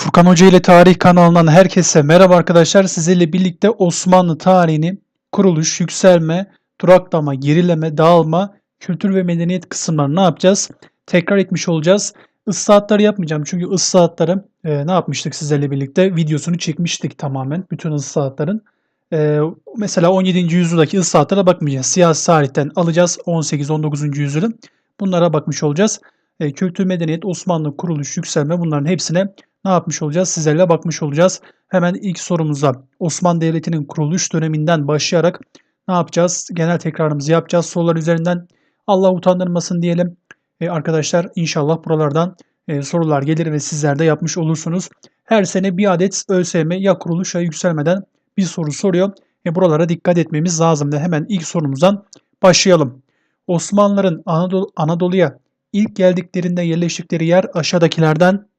Furkan Hoca ile Tarih kanalından herkese merhaba arkadaşlar. Sizlerle birlikte Osmanlı tarihini kuruluş, yükselme, duraklama, gerileme, dağılma, kültür ve medeniyet kısımlarını ne yapacağız? Tekrar etmiş olacağız. Islahatları yapmayacağım çünkü ıslahatları e, ne yapmıştık sizlerle birlikte? Videosunu çekmiştik tamamen bütün ıslahatların. E, mesela 17. yüzyıldaki ıslahatlara bakmayacağız. Siyasi tarihten alacağız 18-19. yüzyılı. Bunlara bakmış olacağız. E, kültür, medeniyet, Osmanlı kuruluş, yükselme bunların hepsine ne yapmış olacağız? Sizlerle bakmış olacağız. Hemen ilk sorumuza Osmanlı Devleti'nin kuruluş döneminden başlayarak ne yapacağız? Genel tekrarımızı yapacağız. Sorular üzerinden Allah utandırmasın diyelim. E, arkadaşlar inşallah buralardan e, sorular gelir ve sizler de yapmış olursunuz. Her sene bir adet ÖSYM ya kuruluş ya yükselmeden bir soru soruyor. E, buralara dikkat etmemiz lazım. Ve hemen ilk sorumuzdan başlayalım. Osmanlıların Anadolu, Anadolu'ya ilk geldiklerinde yerleştikleri yer aşağıdakilerden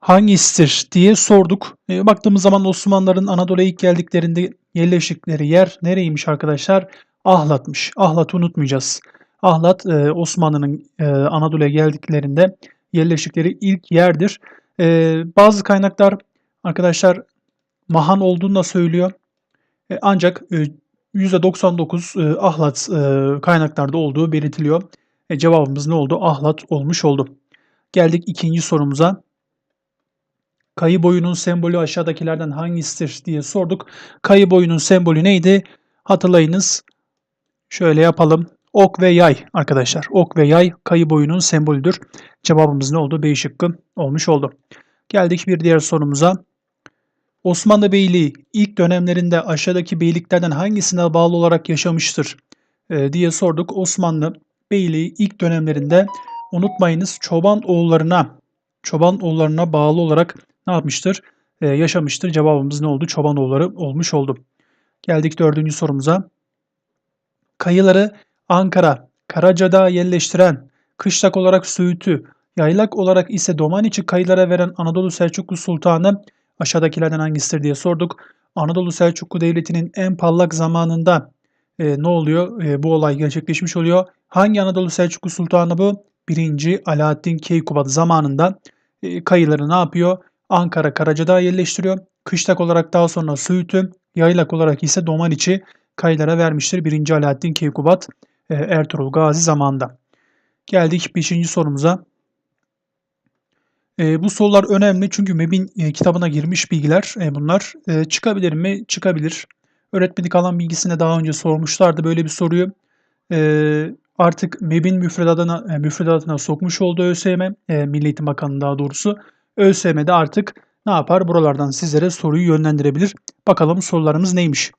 hangisidir diye sorduk. E, baktığımız zaman Osmanlıların Anadolu'ya ilk geldiklerinde yerleştikleri yer nereymiş arkadaşlar? Ahlat'mış. Ahlat'ı unutmayacağız. Ahlat e, Osmanlı'nın e, Anadolu'ya geldiklerinde yerleştikleri ilk yerdir. E, bazı kaynaklar arkadaşlar Mahan olduğunu da söylüyor. E, ancak e, %99 e, Ahlat e, kaynaklarda olduğu belirtiliyor. E, cevabımız ne oldu? Ahlat olmuş oldu. Geldik ikinci sorumuza. Kayı boyunun sembolü aşağıdakilerden hangisidir diye sorduk. Kayı boyunun sembolü neydi? Hatırlayınız. Şöyle yapalım. Ok ve yay arkadaşlar. Ok ve yay kayı boyunun sembolüdür. Cevabımız ne oldu? B şıkkı olmuş oldu. Geldik bir diğer sorumuza. Osmanlı Beyliği ilk dönemlerinde aşağıdaki beyliklerden hangisine bağlı olarak yaşamıştır e, diye sorduk. Osmanlı Beyliği ilk dönemlerinde unutmayınız çoban oğullarına çoban oğullarına bağlı olarak ne yapmıştır? Ee, yaşamıştır. Cevabımız ne oldu? Çoban oğulları olmuş oldu. Geldik dördüncü sorumuza. Kayıları Ankara, Karaca'da yerleştiren, kışlak olarak Söğüt'ü, yaylak olarak ise Domaniçi kayılara veren Anadolu Selçuklu Sultanı aşağıdakilerden hangisidir diye sorduk. Anadolu Selçuklu Devleti'nin en parlak zamanında e, ne oluyor? E, bu olay gerçekleşmiş oluyor. Hangi Anadolu Selçuklu Sultanı bu? 1. Alaaddin Keykubat zamanında e, kayıları ne yapıyor? Ankara Karacadağ yerleştiriyor. Kışlak olarak daha sonra Söğüt'ü, yaylak olarak ise Domaniçi kayılara vermiştir. 1. Alaaddin Keykubat e, Ertuğrul Gazi zamanında. Geldik 5. sorumuza. E, bu sorular önemli çünkü MEB'in e, kitabına girmiş bilgiler e, bunlar. E, çıkabilir mi? Çıkabilir. Öğretmenlik alan bilgisine daha önce sormuşlardı böyle bir soruyu. E, artık MEB'in müfredatına, e, müfredatına sokmuş olduğu ÖSYM, e, Milli Eğitim Bakanı daha doğrusu. ÖSYM'de artık ne yapar? Buralardan sizlere soruyu yönlendirebilir. Bakalım sorularımız neymiş?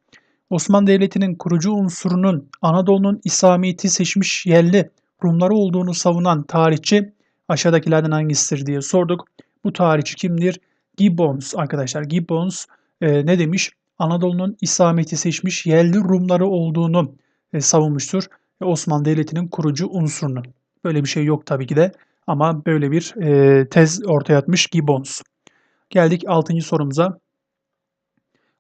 Osmanlı Devleti'nin kurucu unsurunun Anadolu'nun İslamiyet'i seçmiş yerli Rumları olduğunu savunan tarihçi aşağıdakilerden hangisidir diye sorduk. Bu tarihçi kimdir? Gibbons arkadaşlar. Gibbons e, ne demiş? Anadolu'nun İslamiyet'i seçmiş yerli Rumları olduğunu e, savunmuştur. E, Osmanlı Devleti'nin kurucu unsurunu. Böyle bir şey yok tabii ki de ama böyle bir e, tez ortaya atmış Gibbons. Geldik 6. sorumuza.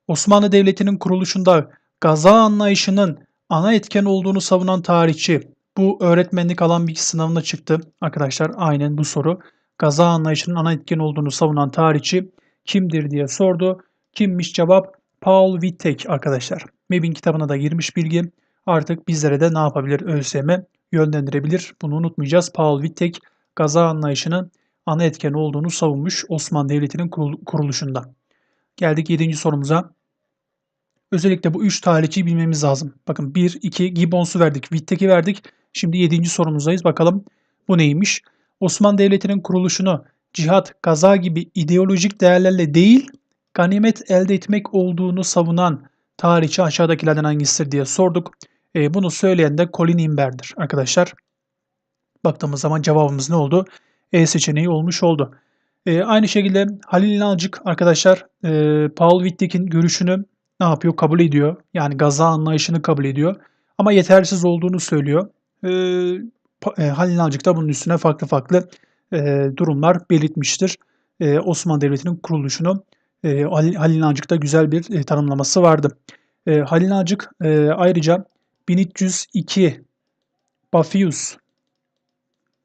Osmanlı Devleti'nin kuruluşunda gaza anlayışının ana etken olduğunu savunan tarihçi. Bu öğretmenlik alan bilgi sınavına çıktı. Arkadaşlar aynen bu soru. Gaza anlayışının ana etken olduğunu savunan tarihçi kimdir diye sordu. Kimmiş cevap? Paul Wittek arkadaşlar. MEB'in kitabına da girmiş bilgi. Artık bizlere de ne yapabilir ÖSYM yönlendirebilir. Bunu unutmayacağız. Paul Wittek gaza anlayışının ana etken olduğunu savunmuş Osmanlı Devleti'nin kuruluşunda. Geldik 7. sorumuza. Özellikle bu 3 tarihçiyi bilmemiz lazım. Bakın 1, 2 Gibbons'u verdik, Wittek'i verdik. Şimdi 7. sorumuzdayız. Bakalım bu neymiş? Osmanlı Devleti'nin kuruluşunu cihat, gaza gibi ideolojik değerlerle değil, ganimet elde etmek olduğunu savunan tarihçi aşağıdakilerden hangisidir diye sorduk. E, bunu söyleyen de Colin Imber'dir arkadaşlar. Baktığımız zaman cevabımız ne oldu? E seçeneği olmuş oldu. E, aynı şekilde Halil İnalcık arkadaşlar e, Paul Wittek'in görüşünü ne yapıyor? Kabul ediyor. Yani gaza anlayışını kabul ediyor. Ama yetersiz olduğunu söylüyor. E, e, Halil İnalcık da bunun üstüne farklı farklı e, durumlar belirtmiştir. E, Osmanlı Devleti'nin kuruluşunu e, Halil İnalcık'ta güzel bir e, tanımlaması vardı. E, Halil İnalcık e, ayrıca 1302 Bafius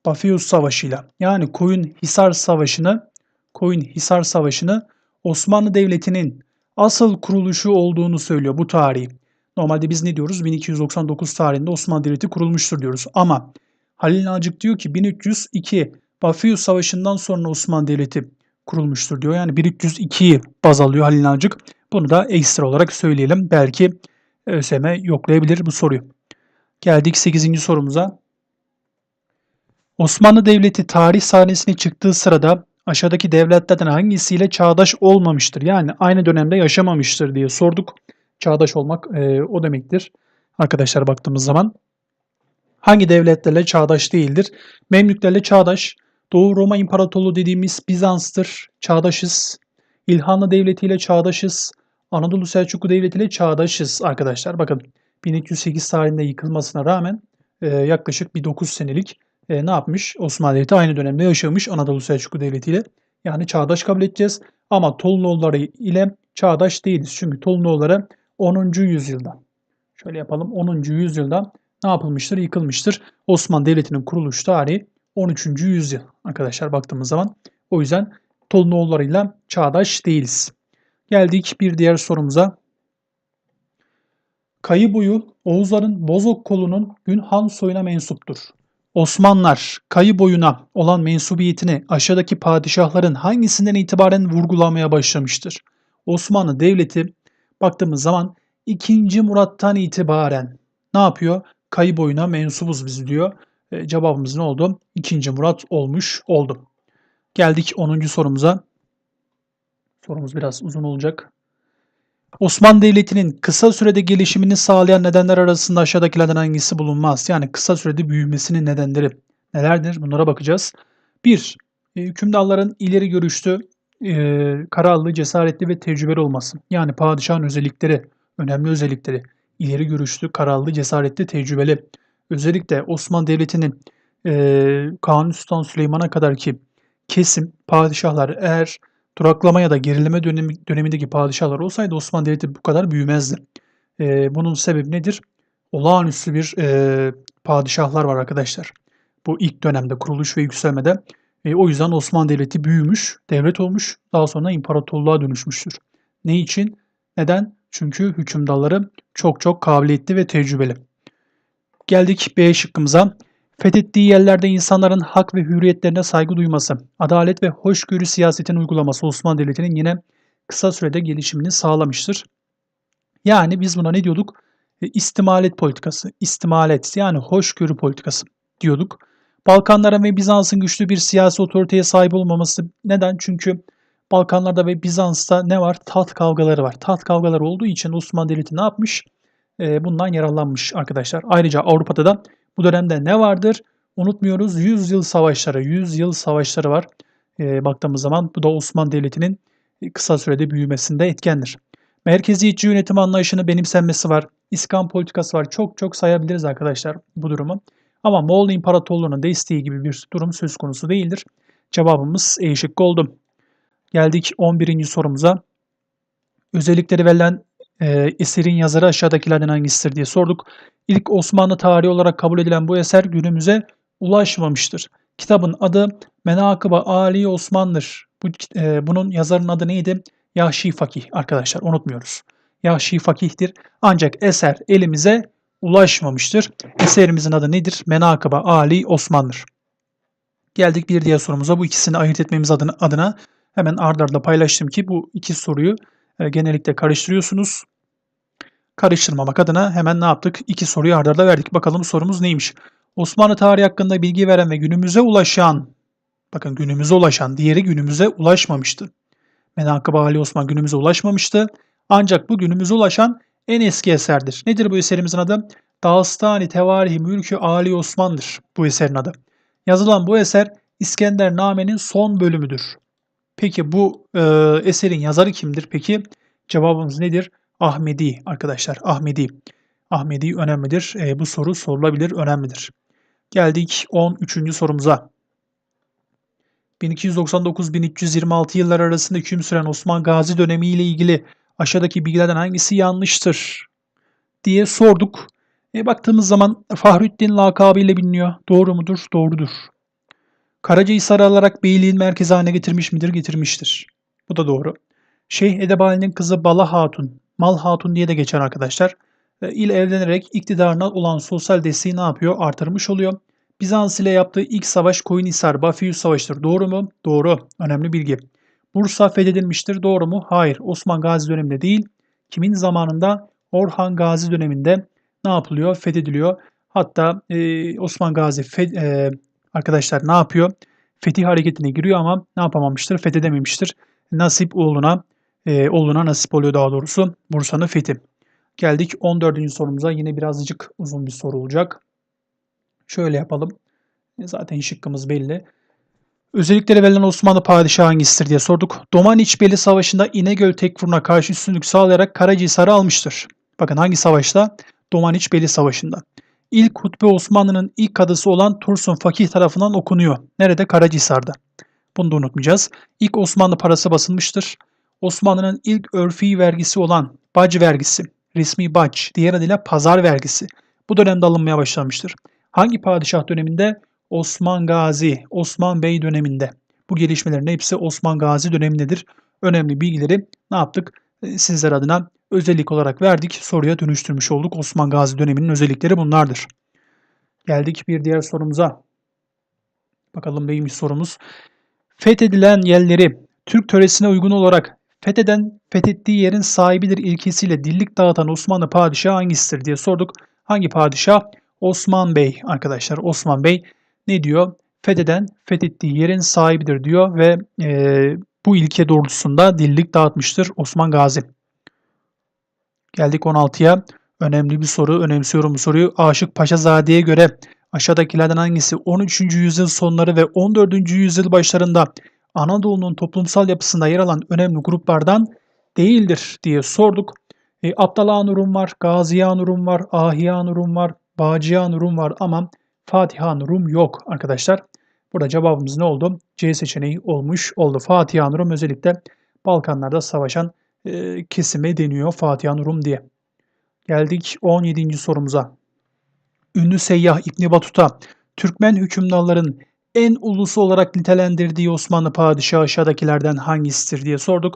Bafius Savaşı'yla yani Koyun Hisar Savaşı'nı Koyun-Hisar Savaşı'nı Osmanlı Devleti'nin asıl kuruluşu olduğunu söylüyor bu tarihi. Normalde biz ne diyoruz? 1299 tarihinde Osmanlı Devleti kurulmuştur diyoruz. Ama Halil Nacık diyor ki 1302 Bafiyus Savaşı'ndan sonra Osmanlı Devleti kurulmuştur diyor. Yani 1302'yi baz alıyor Halil Nacık. Bunu da ekstra olarak söyleyelim. Belki ÖSYM yoklayabilir bu soruyu. Geldik 8. sorumuza. Osmanlı Devleti tarih sahnesine çıktığı sırada aşağıdaki devletlerden hangisiyle çağdaş olmamıştır? Yani aynı dönemde yaşamamıştır diye sorduk. Çağdaş olmak e, o demektir. Arkadaşlar baktığımız zaman hangi devletlerle çağdaş değildir? Memlüklerle çağdaş. Doğu Roma İmparatorluğu dediğimiz Bizans'tır. Çağdaşız. İlhanlı Devleti ile çağdaşız. Anadolu Selçuklu Devleti ile çağdaşız arkadaşlar. Bakın 1208 tarihinde yıkılmasına rağmen e, yaklaşık bir 9 senelik e, ne yapmış? Osmanlı Devleti aynı dönemde yaşamış Anadolu Selçuklu Devleti ile. Yani çağdaş kabul edeceğiz. Ama Tolunoğulları ile çağdaş değiliz. Çünkü Tolunoğulları 10. yüzyılda. Şöyle yapalım. 10. yüzyılda ne yapılmıştır? Yıkılmıştır. Osmanlı Devleti'nin kuruluş tarihi 13. yüzyıl arkadaşlar baktığımız zaman. O yüzden Tolunoğullarıyla çağdaş değiliz. Geldik bir diğer sorumuza. Kayı boyu Oğuzların Bozok kolunun Günhan soyuna mensuptur. Osmanlılar kayı boyuna olan mensubiyetini aşağıdaki padişahların hangisinden itibaren vurgulamaya başlamıştır? Osmanlı Devleti baktığımız zaman 2. Murat'tan itibaren ne yapıyor? Kayı boyuna mensubuz biz diyor. E, cevabımız ne oldu? 2. Murat olmuş oldu. Geldik 10. sorumuza. Sorumuz biraz uzun olacak. Osmanlı Devleti'nin kısa sürede gelişimini sağlayan nedenler arasında aşağıdakilerden hangisi bulunmaz? Yani kısa sürede büyümesinin nedenleri nelerdir? Bunlara bakacağız. 1. E, hükümdarların ileri görüşlü, e, kararlı, cesaretli ve tecrübeli olması. Yani padişahın özellikleri, önemli özellikleri. ileri görüşlü, kararlı, cesaretli, tecrübeli. Özellikle Osmanlı Devleti'nin e, Kanuni Sultan Süleyman'a kadar ki kesim, padişahlar eğer duraklama ya da gerileme dönemi, dönemindeki padişahlar olsaydı Osmanlı Devleti bu kadar büyümezdi. E, bunun sebebi nedir? Olağanüstü bir e, padişahlar var arkadaşlar. Bu ilk dönemde kuruluş ve yükselmede. E, o yüzden Osmanlı Devleti büyümüş, devlet olmuş, daha sonra imparatorluğa dönüşmüştür. Ne için? Neden? Çünkü hükümdarları çok çok kabiliyetli ve tecrübeli. Geldik B şıkkımıza. Fethettiği yerlerde insanların hak ve hürriyetlerine saygı duyması, adalet ve hoşgörü siyasetini uygulaması Osmanlı Devleti'nin yine kısa sürede gelişimini sağlamıştır. Yani biz buna ne diyorduk? E, istimalet politikası, istimalet yani hoşgörü politikası diyorduk. Balkanlara ve Bizans'ın güçlü bir siyasi otoriteye sahip olmaması neden? Çünkü Balkanlarda ve Bizans'ta ne var? Taht kavgaları var. Taht kavgaları olduğu için Osmanlı Devleti ne yapmış? E, bundan yararlanmış arkadaşlar. Ayrıca Avrupa'da da bu dönemde ne vardır? Unutmuyoruz 100 yıl savaşları, 100 yıl savaşları var. E, baktığımız zaman bu da Osmanlı Devleti'nin kısa sürede büyümesinde etkendir. Merkeziyetçi yönetim anlayışını benimsenmesi var. İskan politikası var. Çok çok sayabiliriz arkadaşlar bu durumu. Ama Moğol İmparatorluğu'nun desteği gibi bir durum söz konusu değildir. Cevabımız E şıkkı oldu. Geldik 11. sorumuza. Özellikleri verilen e, eserin yazarı aşağıdakilerden hangisidir diye sorduk. İlk Osmanlı tarihi olarak kabul edilen bu eser günümüze ulaşmamıştır. Kitabın adı Menakıba Ali Osman'dır. Bu, e, bunun yazarın adı neydi? Yahşi Fakih arkadaşlar unutmuyoruz. Yahşi Fakih'tir. Ancak eser elimize ulaşmamıştır. Eserimizin adı nedir? Menakıba Ali Osman'dır. Geldik bir diğer sorumuza. Bu ikisini ayırt etmemiz adına, adına hemen ardarda arda paylaştım ki bu iki soruyu e, genellikle karıştırıyorsunuz karıştırmamak adına hemen ne yaptık? İki soruyu ardarda arda verdik. Bakalım sorumuz neymiş? Osmanlı tarihi hakkında bilgi veren ve günümüze ulaşan, bakın günümüze ulaşan, diğeri günümüze ulaşmamıştı. Menakıb Ali Osman günümüze ulaşmamıştı. Ancak bu günümüze ulaşan en eski eserdir. Nedir bu eserimizin adı? Dağıstani Tevarihi Mülkü Ali Osman'dır bu eserin adı. Yazılan bu eser İskender Name'nin son bölümüdür. Peki bu e, eserin yazarı kimdir? Peki cevabımız nedir? Ahmedi arkadaşlar. Ahmedi. Ahmedi önemlidir. E, bu soru sorulabilir, önemlidir. Geldik 13. sorumuza. 1299-1326 yıllar arasında hüküm süren Osman Gazi dönemi ile ilgili aşağıdaki bilgilerden hangisi yanlıştır diye sorduk. E, baktığımız zaman Fahrettin lakabıyla biliniyor. Doğru mudur? Doğrudur. Karacahisar'ı alarak beyliğin merkezi haline getirmiş midir? Getirmiştir. Bu da doğru. Şeyh Edebali'nin kızı Bala Hatun, Mal Hatun diye de geçer arkadaşlar. İle evlenerek iktidarına olan sosyal desteği ne yapıyor? Artırmış oluyor. Bizans ile yaptığı ilk savaş Koyunhisar, Bafiyus Savaşı'dır. Doğru mu? Doğru. Önemli bilgi. Bursa fethedilmiştir. Doğru mu? Hayır. Osman Gazi döneminde değil. Kimin zamanında? Orhan Gazi döneminde ne yapılıyor? Fethediliyor. Hatta e, Osman Gazi fe, e, arkadaşlar ne yapıyor? Fetih hareketine giriyor ama ne yapamamıştır? Fethedememiştir. Nasip oğluna, e, oğluna nasip oluyor daha doğrusu Bursa'nın fethi. Geldik 14. sorumuza. Yine birazcık uzun bir soru olacak. Şöyle yapalım. E, zaten şıkkımız belli. Özellikleri verilen Osmanlı padişahı hangisidir diye sorduk. Domaniç Beli Savaşı'nda İnegöl Tekfur'una karşı üstünlük sağlayarak Karacahisar'ı almıştır. Bakın hangi savaşta? Domaniç Beli Savaşı'nda. İlk hutbe Osmanlı'nın ilk kadısı olan Tursun Fakih tarafından okunuyor. Nerede? Karacahisar'da. Bunu da unutmayacağız. İlk Osmanlı parası basılmıştır. Osmanlı'nın ilk örfi vergisi olan bac vergisi, resmi bac, diğer adıyla pazar vergisi bu dönemde alınmaya başlamıştır. Hangi padişah döneminde? Osman Gazi, Osman Bey döneminde. Bu gelişmelerin hepsi Osman Gazi dönemindedir. Önemli bilgileri ne yaptık? E, sizler adına özellik olarak verdik. Soruya dönüştürmüş olduk. Osman Gazi döneminin özellikleri bunlardır. Geldik bir diğer sorumuza. Bakalım neymiş sorumuz. Fethedilen yerleri Türk töresine uygun olarak fetheden fethettiği yerin sahibidir ilkesiyle dillik dağıtan Osmanlı padişahı hangisidir diye sorduk. Hangi padişah? Osman Bey arkadaşlar. Osman Bey ne diyor? Fetheden fethettiği yerin sahibidir diyor ve e, bu ilke doğrultusunda dillik dağıtmıştır Osman Gazi. Geldik 16'ya. Önemli bir soru. Önemsiyorum bu soruyu. Aşık Paşazade'ye göre aşağıdakilerden hangisi 13. yüzyıl sonları ve 14. yüzyıl başlarında Anadolu'nun toplumsal yapısında yer alan önemli gruplardan değildir diye sorduk. E, Abdallah Rum var, Gaziyan Rum var, Ahiyan Rum var, Bağcıyan Rum var ama Fatihan Rum yok arkadaşlar. Burada cevabımız ne oldu? C seçeneği olmuş oldu. Fatihan Rum özellikle Balkanlarda savaşan e, kesime deniyor Fatihan Rum diye. Geldik 17. sorumuza. Ünlü seyyah İbni Batuta, Türkmen hükümdarların en ulusu olarak nitelendirdiği Osmanlı padişahı aşağıdakilerden hangisidir diye sorduk.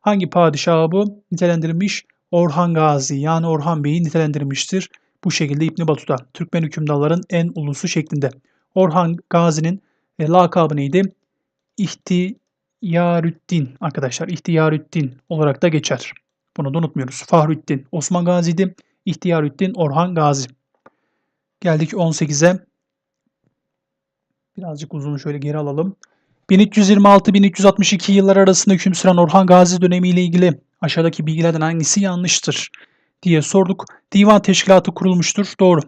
Hangi padişahı bu? Nitelendirilmiş Orhan Gazi yani Orhan Bey'i nitelendirmiştir. Bu şekilde İbni Batuta Türkmen hükümdarların en ulusu şeklinde. Orhan Gazi'nin e, lakabı neydi? İhtiyarüddin arkadaşlar. İhtiyarüddin olarak da geçer. Bunu da unutmuyoruz. Fahrettin Osman Gazi'ydi. İhtiyarüddin Orhan Gazi. Geldik 18'e. Birazcık uzun şöyle geri alalım. 1326-1362 yıllar arasında hüküm süren Orhan Gazi dönemi ile ilgili aşağıdaki bilgilerden hangisi yanlıştır diye sorduk. Divan teşkilatı kurulmuştur. Doğru.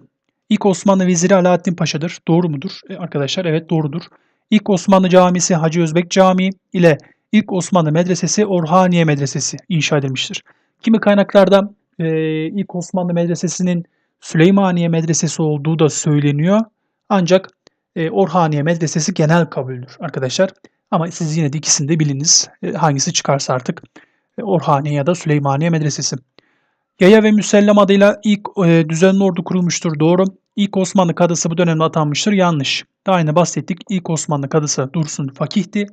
İlk Osmanlı veziri Alaaddin Paşa'dır. Doğru mudur? E, arkadaşlar evet doğrudur. İlk Osmanlı camisi Hacı Özbek Camii ile ilk Osmanlı medresesi Orhaniye Medresesi inşa edilmiştir. Kimi kaynaklarda e, ilk Osmanlı medresesinin Süleymaniye Medresesi olduğu da söyleniyor. Ancak e, Orhaniye Medresesi genel kabuldür arkadaşlar. Ama siz yine de ikisini de biliniz. E, hangisi çıkarsa artık e, Orhaniye ya da Süleymaniye Medresesi. Yaya ve Müsellem adıyla ilk düzenli ordu kurulmuştur. Doğru. İlk Osmanlı kadısı bu dönemde atanmıştır. Yanlış. Daha yine bahsettik. İlk Osmanlı kadısı Dursun Fakih'ti.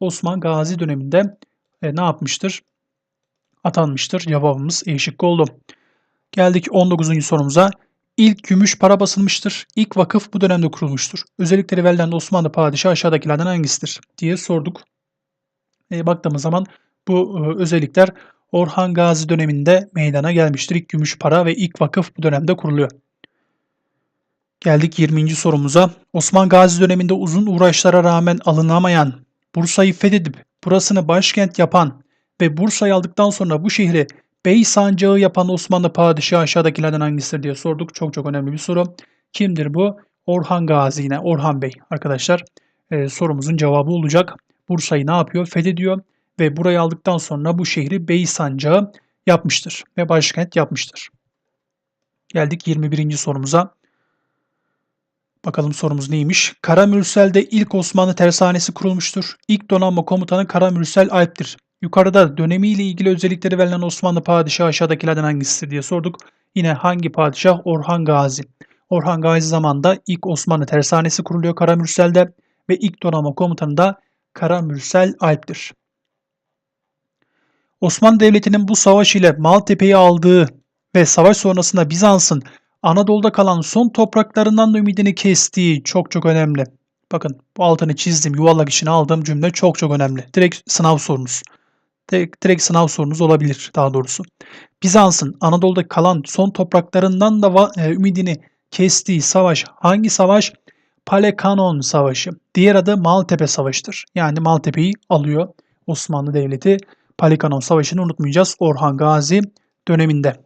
Osman Gazi döneminde ne yapmıştır? Atanmıştır. Cevabımız E şıkkı oldu. Geldik 19. sorumuza. İlk gümüş para basılmıştır. İlk vakıf bu dönemde kurulmuştur. Özellikleri verilen Osmanlı padişahı aşağıdakilerden hangisidir diye sorduk. E, baktığımız zaman bu e, özellikler Orhan Gazi döneminde meydana gelmiştir. İlk gümüş para ve ilk vakıf bu dönemde kuruluyor. Geldik 20. sorumuza. Osman Gazi döneminde uzun uğraşlara rağmen alınamayan, Bursa'yı fethedip burasını başkent yapan ve Bursa'yı aldıktan sonra bu şehri Bey sancağı yapan Osmanlı padişahı aşağıdakilerden hangisidir diye sorduk. Çok çok önemli bir soru. Kimdir bu? Orhan Gazi yine Orhan Bey arkadaşlar. E, sorumuzun cevabı olacak. Bursa'yı ne yapıyor? Fethediyor ve burayı aldıktan sonra bu şehri Bey sancağı yapmıştır ve başkent yapmıştır. Geldik 21. sorumuza. Bakalım sorumuz neymiş? Kara Mürsel'de ilk Osmanlı tersanesi kurulmuştur. İlk donanma komutanı Kara Mürsel Alp'tir. Yukarıda dönemiyle ilgili özellikleri verilen Osmanlı padişahı aşağıdakilerden hangisidir diye sorduk. Yine hangi padişah? Orhan Gazi. Orhan Gazi zamanında ilk Osmanlı tersanesi kuruluyor Karamürsel'de ve ilk donanma komutanı da Kara Mürsel Alp'tir. Osmanlı Devleti'nin bu savaş ile Maltepe'yi aldığı ve savaş sonrasında Bizans'ın Anadolu'da kalan son topraklarından da ümidini kestiği çok çok önemli. Bakın bu altını çizdim, yuvarlak içine aldığım cümle çok çok önemli. Direkt sınav sorunuz. Direkt, sınav sorunuz olabilir daha doğrusu. Bizans'ın Anadolu'da kalan son topraklarından da e, ümidini kestiği savaş hangi savaş? Palekanon Savaşı. Diğer adı Maltepe Savaşı'dır. Yani Maltepe'yi alıyor Osmanlı Devleti. Palekanon Savaşı'nı unutmayacağız Orhan Gazi döneminde.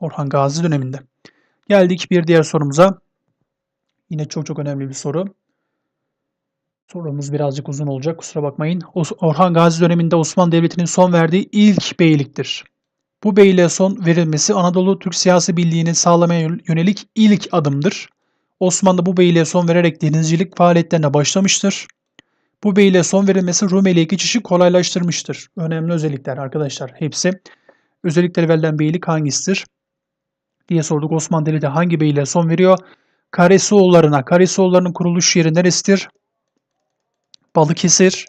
Orhan Gazi döneminde. Geldik bir diğer sorumuza. Yine çok çok önemli bir soru. Sorumuz birazcık uzun olacak kusura bakmayın. Orhan Gazi döneminde Osmanlı Devleti'nin son verdiği ilk beyliktir. Bu beyliğe son verilmesi Anadolu Türk siyasi birliğini sağlamaya yönelik ilk adımdır. Osmanlı bu beyliğe son vererek denizcilik faaliyetlerine başlamıştır. Bu beyliğe son verilmesi Rumeli'ye geçişi kolaylaştırmıştır. Önemli özellikler arkadaşlar hepsi. Özellikleri verilen beylik hangisidir? diye sorduk. Osmanlı Devleti hangi beyliğe son veriyor? Karesioğullarına. Karesioğullarının kuruluş yeri neresidir? Balıkesir,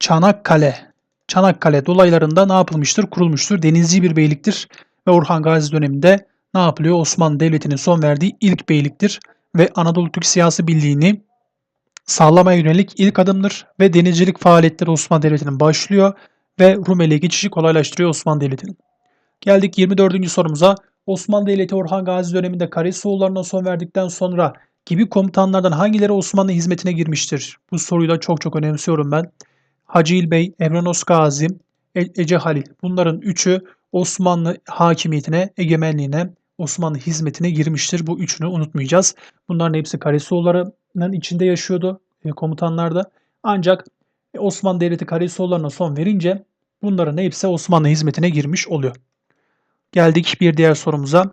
Çanakkale. Çanakkale dolaylarında ne yapılmıştır? Kurulmuştur. Denizci bir beyliktir ve Orhan Gazi döneminde ne yapılıyor? Osmanlı Devleti'nin son verdiği ilk beyliktir ve Anadolu Türk siyasi birliğini sağlamaya yönelik ilk adımdır ve denizcilik faaliyetleri Osmanlı Devleti'nin başlıyor ve Rumeli'ye geçişi kolaylaştırıyor Osmanlı Devleti'nin. Geldik 24. sorumuza. Osmanlı Devleti Orhan Gazi döneminde Karahisoğullarına son verdikten sonra gibi komutanlardan hangileri Osmanlı hizmetine girmiştir? Bu soruyu da çok çok önemsiyorum ben. Hacı İlbey, Emranos Gazi, Ece Halil. Bunların üçü Osmanlı hakimiyetine, egemenliğine, Osmanlı hizmetine girmiştir. Bu üçünü unutmayacağız. Bunların hepsi Karahisoğullarının içinde yaşıyordu e, komutanlarda. Ancak e, Osmanlı Devleti Karahisoğullarına son verince bunların hepsi Osmanlı hizmetine girmiş oluyor. Geldik bir diğer sorumuza.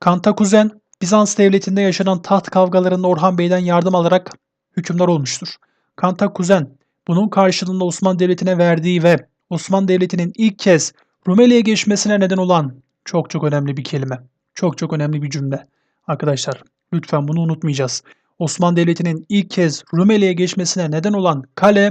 Kantakuzen Bizans devletinde yaşanan taht kavgalarında Orhan Bey'den yardım alarak hükümdar olmuştur. Kantakuzen bunun karşılığında Osmanlı Devleti'ne verdiği ve Osmanlı Devleti'nin ilk kez Rumeli'ye geçmesine neden olan çok çok önemli bir kelime. Çok çok önemli bir cümle. Arkadaşlar lütfen bunu unutmayacağız. Osmanlı Devleti'nin ilk kez Rumeli'ye geçmesine neden olan kale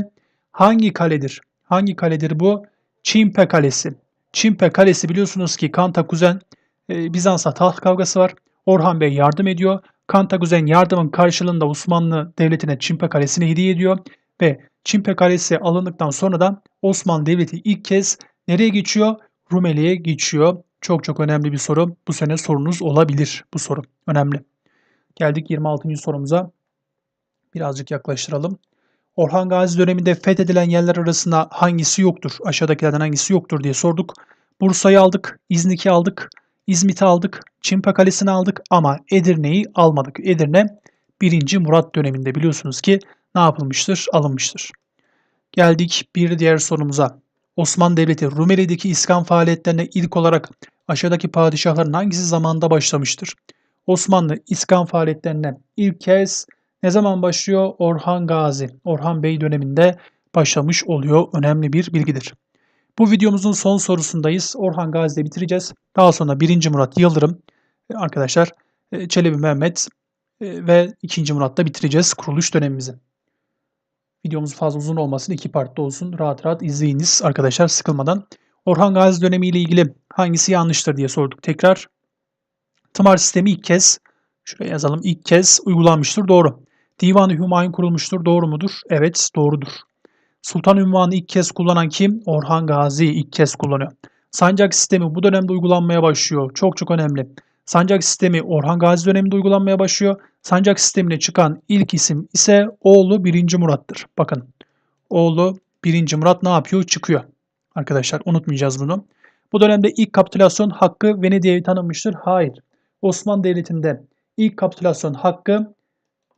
hangi kaledir? Hangi kaledir bu? Çimpe Kalesi. Çimpe Kalesi biliyorsunuz ki Kantakuzen e, Bizans'a taht kavgası var. Orhan Bey yardım ediyor. Kantakuzen yardımın karşılığında Osmanlı Devleti'ne Çimpe Kalesi'ni hediye ediyor ve Çimpe Kalesi alındıktan sonra da Osmanlı Devleti ilk kez nereye geçiyor? Rumeli'ye geçiyor. Çok çok önemli bir soru. Bu sene sorunuz olabilir bu soru. Önemli. Geldik 26. sorumuza. Birazcık yaklaştıralım. Orhan Gazi döneminde fethedilen yerler arasında hangisi yoktur? Aşağıdakilerden hangisi yoktur diye sorduk. Bursa'yı aldık, İznik'i aldık, İzmit'i aldık, Çimpe Kalesi'ni aldık ama Edirne'yi almadık. Edirne 1. Murat döneminde biliyorsunuz ki ne yapılmıştır? Alınmıştır. Geldik bir diğer sorumuza. Osmanlı Devleti Rumeli'deki iskan faaliyetlerine ilk olarak aşağıdaki padişahların hangisi zamanda başlamıştır? Osmanlı iskan faaliyetlerine ilk kez ne zaman başlıyor? Orhan Gazi, Orhan Bey döneminde başlamış oluyor. Önemli bir bilgidir. Bu videomuzun son sorusundayız. Orhan Gazi'de bitireceğiz. Daha sonra 1. Murat Yıldırım arkadaşlar e, Çelebi Mehmet e, ve 2. Murat'ta bitireceğiz kuruluş dönemimizi. Videomuz fazla uzun olmasın. iki partta olsun. Rahat rahat izleyiniz arkadaşlar sıkılmadan. Orhan Gazi dönemi ile ilgili hangisi yanlıştır diye sorduk tekrar. Tımar sistemi ilk kez şuraya yazalım ilk kez uygulanmıştır. Doğru. Divan-ı Hümayun kurulmuştur. Doğru mudur? Evet doğrudur. Sultan ünvanı ilk kez kullanan kim? Orhan Gazi ilk kez kullanıyor. Sancak sistemi bu dönemde uygulanmaya başlıyor. Çok çok önemli. Sancak sistemi Orhan Gazi döneminde uygulanmaya başlıyor. Sancak sistemine çıkan ilk isim ise oğlu 1. Murat'tır. Bakın oğlu 1. Murat ne yapıyor? Çıkıyor. Arkadaşlar unutmayacağız bunu. Bu dönemde ilk kapitülasyon hakkı Venedik'e tanınmıştır. Hayır. Osmanlı Devleti'nde ilk kapitülasyon hakkı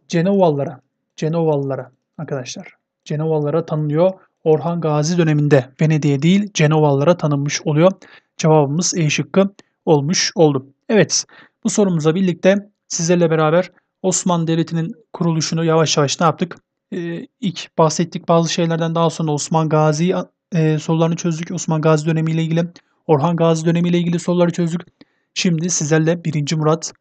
Cenovalılara, Cenovalılara arkadaşlar. Cenovalılara tanınıyor. Orhan Gazi döneminde Venedik'e değil Cenovalılara tanınmış oluyor. Cevabımız E şıkkı olmuş oldu. Evet bu sorumuza birlikte sizlerle beraber Osmanlı Devleti'nin kuruluşunu yavaş yavaş ne yaptık? Ee, ilk bahsettik bazı şeylerden daha sonra Osman Gazi e, sorularını çözdük. Osman Gazi dönemiyle ilgili, Orhan Gazi dönemiyle ilgili soruları çözdük. Şimdi sizlerle 1. Murat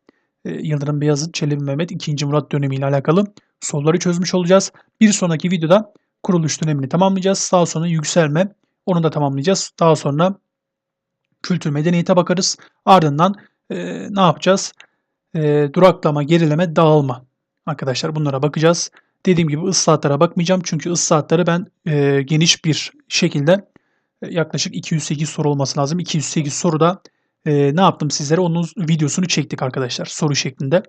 e, Yıldırım Beyazıt, Çelebi Mehmet 2. Murat dönemi ile alakalı soruları çözmüş olacağız. Bir sonraki videoda kuruluş dönemini tamamlayacağız. Daha sonra yükselme onu da tamamlayacağız. Daha sonra kültür medeniyete bakarız. Ardından e, ne yapacağız? E, duraklama, gerileme, dağılma. Arkadaşlar bunlara bakacağız. Dediğim gibi ıslahatlara bakmayacağım. Çünkü ıslahatları ben e, geniş bir şekilde e, yaklaşık 208 soru olması lazım. 208 soruda e, ne yaptım sizlere? Onun videosunu çektik arkadaşlar soru şeklinde.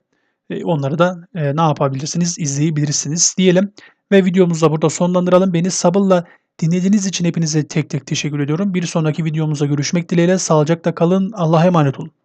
E, onları da e, ne yapabilirsiniz? izleyebilirsiniz diyelim. Ve videomuzu da burada sonlandıralım. Beni sabırla dinlediğiniz için hepinize tek tek teşekkür ediyorum. Bir sonraki videomuzda görüşmek dileğiyle. Sağlıcakla kalın. Allah'a emanet olun.